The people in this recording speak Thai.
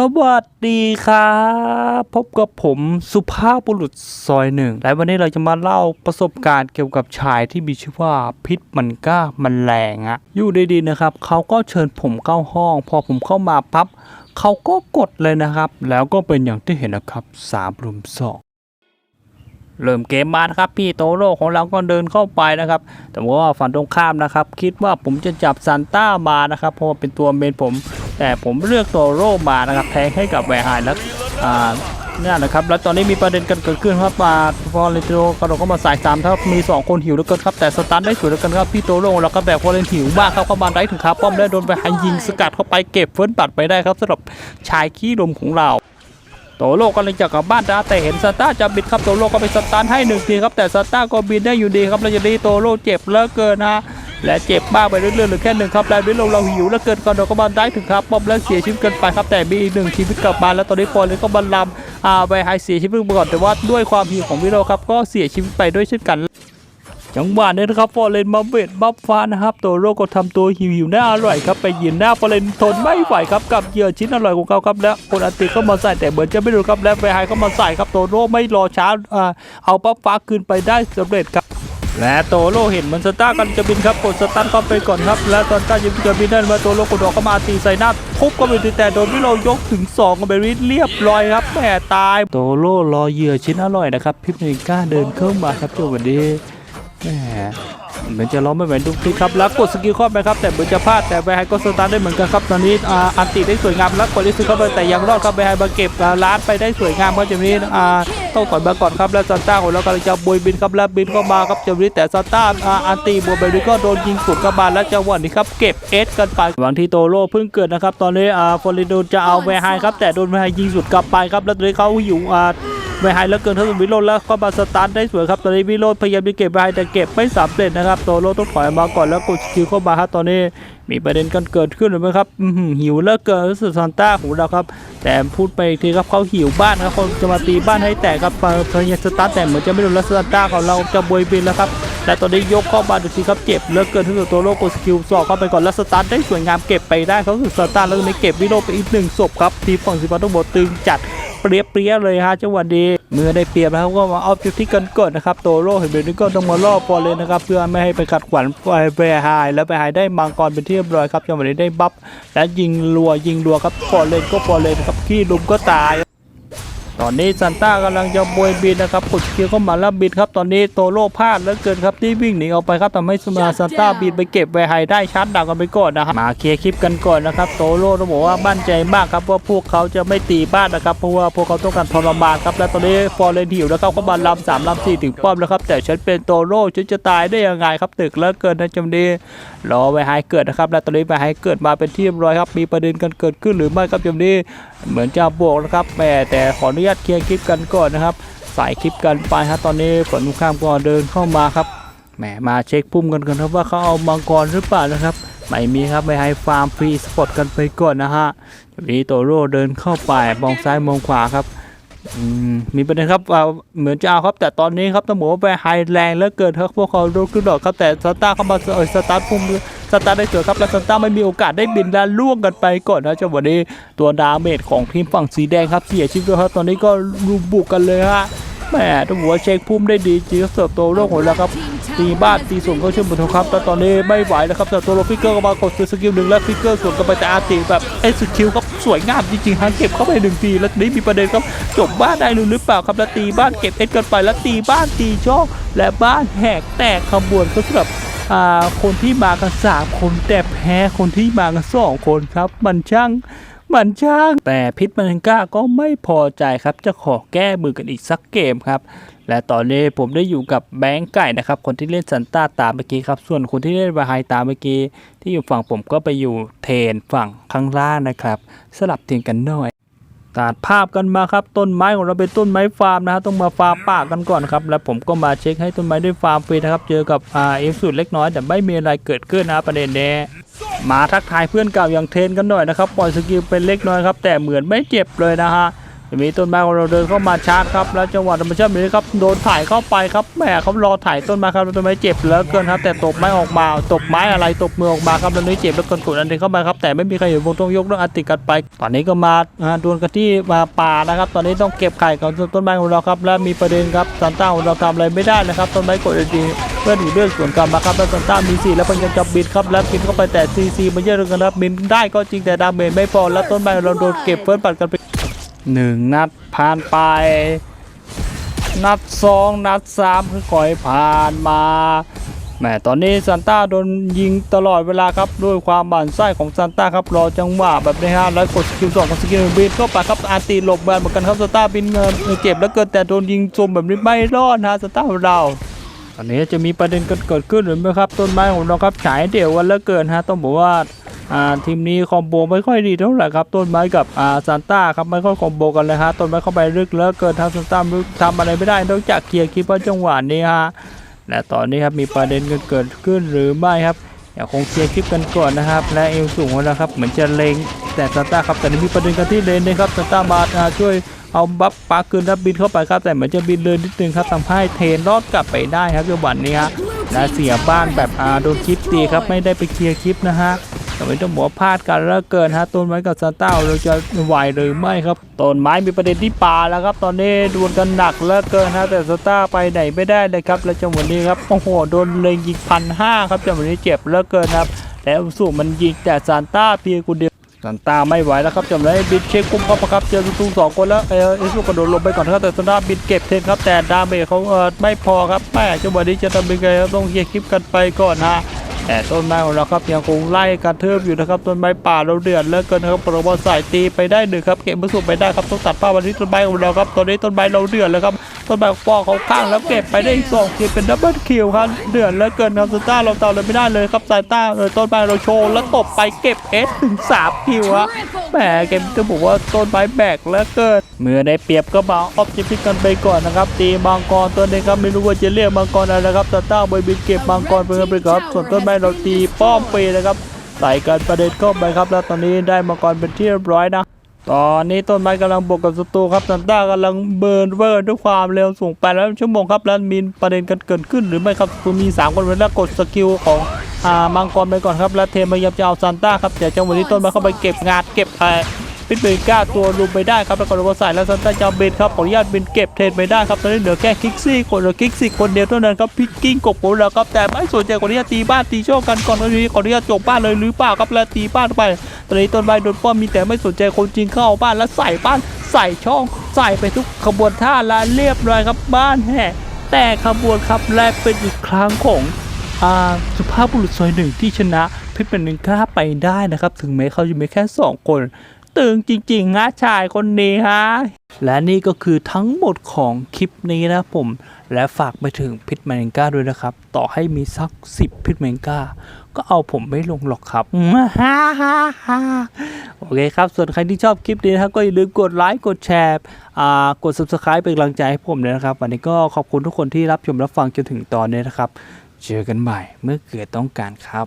สวัสดีครับ พบกับผมสุภาพบุรุษซอยหนึ่ง และวันนี้เราจะมาเล่าประสบการณ์เกี่ยวกับชายที่มีชื่อว่าพิษมันก้ามันแรงอะอยู่ดีๆนะครับ เขาก็เชิญผมเข้าห้อง พอผมเข้ามาปั๊บเขาก็กดเลยนะครับ แล้วก็เป็นอย่างที่เห็นนะครับสามรุมสอง เริ่มเกมมานะครับพี่โตโร่ของเราก็เดินเข้าไปนะครับ แต่ว่าฝั่งตรงข้ามนะครับ คิดว่าผมจะจับซานต้ามานะครับ เพราะว่าเป็นตัวเมนผม แต่ผมเลือกโตโร่มานะครับแทงให้กับแวร์ไฮแล้วอ่าเนี่ยนะครับแล้วตอนนี้มีประเด็นกันเกิดขึ้นครับมาฟอร์เรนติโกระโดดเข้ามาสายสามครับมี 2 คนหิวแล้วกันครับแต่สตาร์ได้สวยแล้วกันครับพี่โตโร่แล้วก็แบบฟอร์เรนหิวมากครับเข้ามาได้ถึงคาป้อมแล้วโดนไปหันยิงสกัดเข้าไปเก็บเฟิร์นบัตรไปได้ครับสำหรับชายขี้ลมของเรา โตโรก็เลยจะกลับบ้านนะแต่เห็นสตาร์จะบิดครับโตโรก็ไปสตาร์ให้หนึ่งทีครับแต่สตาร์ก็บินได้อยู่ดีครับแล้วจะดีโตโรเจ็บเลิกเกินนะและเจ็บมากไปเรื่อยๆเหรือแค่หนึ่งครับแล้วด้วยลเราหิวแล้วเกินก่อนเราก็มาได้ถึงครับป้อมแล้วเสียชีวิตเกินไปครับแต่มีอีกหนึ่งชีวิตกลับมาแล้วตอนนี้พอเลยก็บันลำอาไปหายเสียชีวิตไปก่อนแต่ว่าด้วยความหิวของวิโรครับก็เสียชีวิตไปด้วยเช่นกัน จังหวะนี้นะครับฟอร์เรนมาเวทบัฟฟ้านะครับโตโร่ก็ทำตัวหิวหิวๆน่าอร่อยครับไปยืนหน้าฟอร์เรนทนไม่ไหวครับกับเหยื่อชิ้นอร่อยของเขาครับและคนอัติก็มาใส่แต่เหมือนจะไม่รู้ครับและไปไฮก็มาใส่ครับโตโร่ไม่รอช้าเอาบัฟฟ้าคืนไปได้สำเร็จครับและโตโร่เห็นเหมันสตาร์กันจะบินครับกดสตาร์เข้าไปก่อนครับ และตอนต้าจะจะบินได้มาโตโร่กดดอกเข้ามาตีใส่หน้าทุบก็มีแต่โดนวิโรยกถึง2กับเบริสเรียบร้อยครับแหมตายโตโร่รอเหยื่อชิ้นอร่อยนะครับพิมพ์หนึ่งกล้าเดินเข้ามาครับจังหวะนี้ แหมเหมือนจะล้อมไม่เหมือนทุกทีครับแล้วกดสกิลเข้าไปครับแต่เหมือนจะพลาดแต่ไปไฮก็สตาร์ได้เหมือนกันครับตอนนี้อ่าอันติได้สวยงามแล้วกดลิสเข้าไปแต่ยังรอดครับไปไฮมาเก็บล้านไปได้สวยงามครับจังหวะนี้อ่าต้องถอยมาก่อนครับแล้วซานต้าของเรากำลังจะบวยบินครับแล้วบินเข้ามาครับจังหวะนี้แต่ซานต้าอ่าอันติบวกไปด้วยก็โดนยิงสวนกลับมาแล้วจังหวะนี้ครับเก็บเอสกันไปหวังที่โตโร่เพิ่งเกิดนะครับตอนนี้อ่าฟอริโดจะเอาแวไฮครับแต่โดนแวไฮยิงสวนกลับไปครับแล้วตอนนี้เขาอยู่ ไม่หายแล้วเกินเท่าวิโรจน์แล้วก็มาสตาร์ทได้สวยครับตอนนี้วิโรจน์พยายามจะเก็บไปแต่เก็บไม่สำเร็จนะครับโตโร่ต้องถอยมาก่อนแล้วกดสกิลเข้ามาครับตอนนี้มีประเด็นกันเกิดขึ้นหรือไม่ครับหิวแล้วเกินรู้สึกซานต้าของเราครับ แต่พูดไปอีกทีครับเขาหิวบ้านครับเขาจะมาตีบ้านให้แตกครับพยายามสตาร์ทแต่เหมือนจะไม่โดนแล้วซานต้าของเราจะบวยบินแล้วครับแต่ตอนนี้ยกเข้ามาดูทีครับเจ็บเลือเกินที่สุดโตโร่กดสกิลสอกเข้าไปก่อนแล้วสตาร์ทได้สวยงามเก็บไปได้เขาคือซานต้าแล้วตอนนี้เก็บวิโรจน์ไปอีกหนึ่งศพครับทีฝั่งสิบาต้องบอกตึงจัด เปรียบเปรียเลยฮะจังหวะดีเมื่อได้เปรียบแล้วก็มาเอาจุดที่กันกดนะครับโตโร่เห็นแบบนี้ก็ต้องมาล่อปอเลยนะครับเพื่อไม่ให้ไปขัดขวัญแปรหาย แล้วไปหายได้มังกรเป็นที่เรียบร้อยครับจังหวะนี้ได้บัฟและยิงรัวยิงรัวครับปอเลนก็ปอร์เลนครับขี้ลุมก็ตาย ตอนนี้ซันต้ากำลังจะบวยบินนะครับกดเกียร์เข้ามาแล้วบินครับ ตอนนี้โตโร่พลาดแล้วเกินครับที่วิ่งหนีออกไปครับทำให้สมาซันต้าบินไปเก็บไวไฮได้ชาร์จดักกันไปก่อนนะครับมาเคลียร์คลิปกันก่อนนะครับโตโร่ต้องบอกว่ามั่นใจมากครับว่าพวกเขาจะไม่ตีบ้านนะครับเพราะว่าพวกเขาต้องการทรมานครับและตอนนี้ฟอร์เรนหิวแล้วเขาก็มาลำสามลำสี่ถึงป้อมแล้วครับแต่ฉันเป็นโตโร่ฉันจะตายได้ยังไงครับตึกแล้วเกินนะจำดีรอไวไฮเกิดนะครับและตอนนี้ไวไฮเกิดมาเป็นที่เรียบร้อยครับมีประเด็นกันเกิดขึ้นหรือไม่ครับจำดีเหมือนจะบวกนะครับแหมแต่ขออนุญาตเคลียร์คลิปกันก่อนนะครับใส่คลิปกันไปฮะตอนนี้ฝนตรงข้ามก็เดินเข้ามาครับแหมมาเช็คพุ่มกันกันครับว่าเขาเอามังกรหรือเปล่านะครับไม่มีครับไปให้ฟาร์มฟรีสปอตกันไปก่อนนะฮะทีนี้โตโร่เดินเข้าไปมองซ้ายมองขวาครับ มีประเด็นครับเหมือนจะเอาครับ แต่ตอนนี้ครับต้องบอกว่าไปไฮแรงแล้วเกินครับพวกเขาโดนขึ้นดอกครับแต่สตาร์เข้ามาเออสตาร์พุ่มสตาร์ได้สวยครับและสตาร์ไม่มีโอกาสได้บินและล่วงกันไปก่อนนะจังหวะนี้ตัวดาเมจของทีมฝั่งสีแดงครับเสียชีวิตด้วครับตอนนี้ก็รุมบุกกันเลยฮะ แหมต้งบอกว่าเช็คพุ่มได้ดีจริงครับเสิร์ฟตัวโลกของเราครับตีบ้านตีส่วนเข้าเชื่อมบุตรครับแต่ตอนนี้ไม่ไหวแล้วครับแต่ตัวโลฟิกเกอร์ก็มากดสกิลหนึ่งแล้วฟิกเกอร์สวนกันไปแต่อาร์ติแบบเอ็กซ์คิวครับสวยงามจริงๆฮะเก็บเข้าไปหนึ่งทีแล้วนี้มีประเด็นครับจบบ้านได้หรือเปล่าครับแล้วตีบ้านเก็บเอ็ดกันไปแล้วตีบ้านตีช่องและบ้านแหกแตกขบวนก็สำหรับคนที่มากันสามคนแต่แพ้คนที่มากันสองคนครับมันช่าง มันช่าง แต่พิษมันก้าก็ไม่พอใจครับ จะขอแก้มือกันอีกสักเกมครับ และตอนนี้ผมได้อยู่กับแบงค์ไก่นะครับ คนที่เล่นซันต้าตามเมื่อกี้ครับ ส่วนคนที่เล่นวาไฮตามเมื่อกี้ ที่อยู่ฝั่งผมก็ไปอยู่เทนฝั่งข้างล่างนะครับ สลับเทียงกันหน่อยตัดภาพกันมาครับต้นไม้ของเราเป็นต้นไม้ฟาร์มนะฮะต้องมาฟาร์มป่ากันก่อนครับ แล้วผมก็มาเช็คให้ต้นไม้ได้ฟาร์มฟรีนะครับ เจอกับอ่าเอฟสูตรเล็กน้อยแต่ไม่มีอะไรเกิดขึ้นนะประเด็นนี้ มาทักทายเพื่อนเก่าอย่างเทนกันหน่อยนะครับปล่อยสกิลเป็นเล็กน้อยครับแต่เหมือนไม่เจ็บเลยนะฮะ มีต้นไม้ของเราเดินเข้ามาชาร์จครับแล้วจังหวะธรรมชาตินี้ครับโดนถ่ายเข้าไปครับแหมเขารอถ่ายต้นไม้ครับต้นไม้เจ็บแล้วเกินครับ แต่ตบไม้ออกมาตบไม้อะไรตบมือออกมาครับตอนนี้เจ็บแล้วเกินกดอันนี้เข้ามาครับแต่ไม่มีใครอยู่วงต้องยกเรื่องอติกันไป ตอนนี้ก็มาดวลกันที่มาป่านะครับ ตอนนี้ต้องเก็บไข่ของต้นไม้ของเราครับและมีประเด็นครับซันต้าของเราทำอะไรไม่ได้นะครับต้นไม้กดดีเพื่อถูกเลือกสวนกลับมาครับแล้วซันต้ามีสี่แล้วพยายามจะบินครับแล้วบินเข้าไปแต่ซีซีมันเยอะเหลือเกินครับบินได้ก็จริงแต่ดาเมจไม่พอแล้วต้นไม้เราโดนเก็บเฟิร์สปัดกันไป หนึ่งนัดผ่านไป นัดสองนัดสามคือก่อยผ่านมาแหมตอนนี้ซันต้าโดนยิงตลอดเวลาครับด้วยความบานไส้ของซันต้าครับรอจังหวะแบบนี้ฮะแล้วกดสกิลสองกับสกิลบินเข้าไปครับอาตีหลบแบนเหมือนกันครับซันต้าบินเงินเจ็บแล้วเกินแต่โดนยิงจมแบบนี้ไม่รอดนะซันต้าของเราตอนนี้จะมีประเด็นกันเกิดขึ้นหรือไม่ครับต้นไม้ของเราครับฉายเดี่ยวกันแล้วเกินฮะต้องบอกว่า อ่าทีมนี้คอมโบไม่ค่อยดีเท่าไหร่ครับต้นไม้กับอ่าซานต้าครับไม่ค่อยคอมโบกันเลยฮะต้นไม้เข้าไปลึกแล้วเกินทางซานต้าทำอะไรไม่ได้นอกจากเคลียร์คิปเปอร์จังหวะนี้ฮะและตอนนี้ครับมีประเด็นกันเกิดขึ้นหรือไม่ครับอย่าคงเคลียร์คลิปกันก่อนนะครับ และเอลสูงแล้วครับเหมือนจะเลงแต่ซานต้าครับแต่นี่มีประเด็นกันที่เลนนะครับซานต้ามาช่วยเอาบัฟปาคืนแล้วบินเข้าไปครับแต่เหมือนจะบินเลยนิดนึงครับทำให้เทนรอดกลับไปได้ครับจังหวะนี้ฮะและเสียบ้านแบบอาโดนคลิปตีครับไม่ได้ไปเคลียร์คลิปนะฮะ แต่ไม่ต้องบอกว่าพลาดกันแล้วเกินฮะต้นไม้กับซานต้าเราจะไหวหรือไม่ครับต้นไม้มีประเด็นที่ป่าแล้วครับ ตอนนี้ดวลกันหนักแล้วเกินฮะแต่ซานต้าไปไหนไม่ได้เลยครับ และจังหวะนี้ครับโอ้โหโดนเลงยิงพันห้าครับจังหวะนี้เจ็บแล้วเกินครับแล้วสู้มันยิงแต่ซานต้าเพียงคนเดียวสันตาไม่ไหวแล้วครับจำได้บิดเช็คกุ้มเข้ามาครับเจอตุ้สองคนแล้วเออเอสุกระโดดลงไปก่อนครับแต่ตอนนั้นบิดเก็บเทนครับแต่ดาเมจเขาเออไม่พอครับแม่จังหวะนี้จะทำยังไงครับต้องเคลียร์คลิปกันไปก่อนฮะ แต่ต้นไม้ของเราครับยังคงไล่กระเทิบอยู่นะครับต้นไม้ป่าเราเดือดเลิกเกินครับโปรโมทสายตีไปได้หนึ่งครับเก็บมาสุดไปได้ครับต้องตัดป้าวันนี้ต้นไม้ของเราครับตอนนี้ต้นไม้เราเดือดแล้วครับต้นไม้ปอกเขาข้างแล้วเก็บไปได้อีกสองคิวเป็นดับเบิลคิวครับเดือดเลิกเกินครับสตาร์เราเต่าเลยไม่ได้เลยครับสายต้าเลยต้นไม้เราโชว์แล้วตบไปเก็บเอสถึงสามคิวฮะแหมเกมจะบอกว่าต้นไม้แบกแล้วเกิดเมื่อได้เปรียบก็มาออบจิพิกกันไปก่อนนะครับตีมังกรตัวนี้ครับไม่รู้ว่าจะเรียกมังกรอะไรนะครับแต่ต้าบอยบินเก็บมังกรไปกันไปครับส่วนต้นไม้เราตีป้อมปีนะครับใส่กันประเด็นเข้าไปครับแล้วตอนนี้ได้มังกรเป็นที่เรียบร้อยนะ ตอนนี้ต้นไม้กำลังบวกกับศัตรูครับซันต้ากำลังเบิร์นเวิร์นด้วยความเร็วสูงไปแล้วชั่วโมงครับแล้วมีประเด็นกันเกิดขึ้นหรือไม่ครับคุณมีสามคนแล้วกดสกิลของอ่ามังกรไปก่อนครับแล้วเทมพยายามจะเอาซันต้าครับแต่จังหวะนี้ต้นไม้เข้าไปเก็บงานเก็บ เอ่อพิษเบริก้าตัวลุมไปได้ครับแล้วก็โดนใส่แล้วซันต้าจะเบนครับขออนุญาตเบนเก็บเทรนไปได้ครับตอนนี้เหลือแค่คิกซี่คนเหลือคิกซี่คนเดียวเท่านั้นครับพิกกิ้งกบผมแล้วครับแต่ไม่สนใจขออนุญาตตีบ้านตีโชคกันก่อนตอนนี้ขออนุญาตจบบ้านเลยหรือเปล่าครับแล้วตีบ้านไปตอนนี้ต้นไม้โดนป้อมมีแต่ไม่สนใจคนจริงเข้าบ้านแล้วใส่บ้านใส่ช่อง ใส่ไปทุกขบวนท่าและเรียบร้อยครับบ้านแห่แต่ขบวนครับแรกเป็นอีกครั้งของอาสุภาพบุรุษซอยหนึ่งที่ชนะเพชรเป็นหนึ่งกล้าไปได้นะครับ ถึงแม้เขาจะมีแค่สองคน ตึงจริงๆฮะชายคนนี้ฮะ และนี่ก็คือทั้งหมดของคลิปนี้นะผม และฝากไปถึงพิทแมนก้าด้วยนะครับ ต่อให้มีสักสิบพิทแมนก้าก็เอาผมไม่ลงหรอกครับฮ่าฮ่าฮ่าโอเคครับ ส่วนใครที่ชอบคลิปนี้นะครับก็อย่าลืมกดไลค์ กดแชร์อ่ากด subscribe เป็นกำลังใจให้ผมด้วยนะครับ วันนี้ก็ขอบคุณทุกคนที่รับชมรับฟังจนถึงตอนนี้นะครับ เจอกันใหม่เมื่อเกิดต้องการครับ